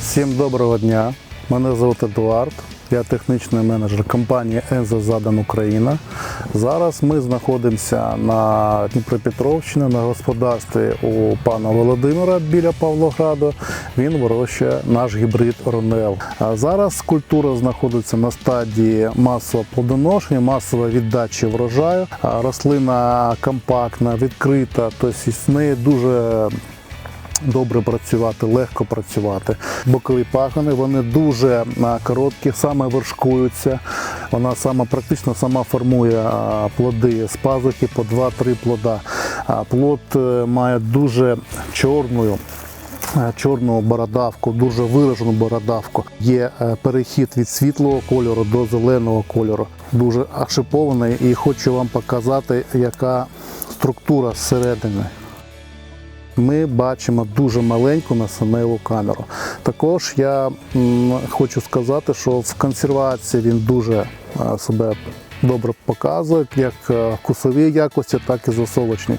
Всім доброго дня! Мене звати Едуард, я технічний менеджер компанії «Ензо Задан Україна. Зараз ми знаходимося на Дніпропетровщині на господарстві у пана Володимира біля Павлограду, він вирощує наш гібрид Ронел. Зараз культура знаходиться на стадії масового плодоношення, масової віддачі врожаю. Рослина компактна, відкрита, тобто з нею дуже добре працювати, легко працювати. Бокові пагони вони дуже короткі, саме вершкуються. Вона сама практично сама формує плоди з пазухи по 2-3 плода. Плод е, має дуже чорну. Е, Чорну бородавку, дуже виражену бородавку. Є е, перехід від світлого кольору до зеленого кольору. Дуже ашипований і хочу вам показати, яка структура зсередини ми бачимо дуже маленьку насеневу камеру. Також я хочу сказати, що в консервації він дуже е, себе добре показує, як е, вкусові якості, так і засолочні.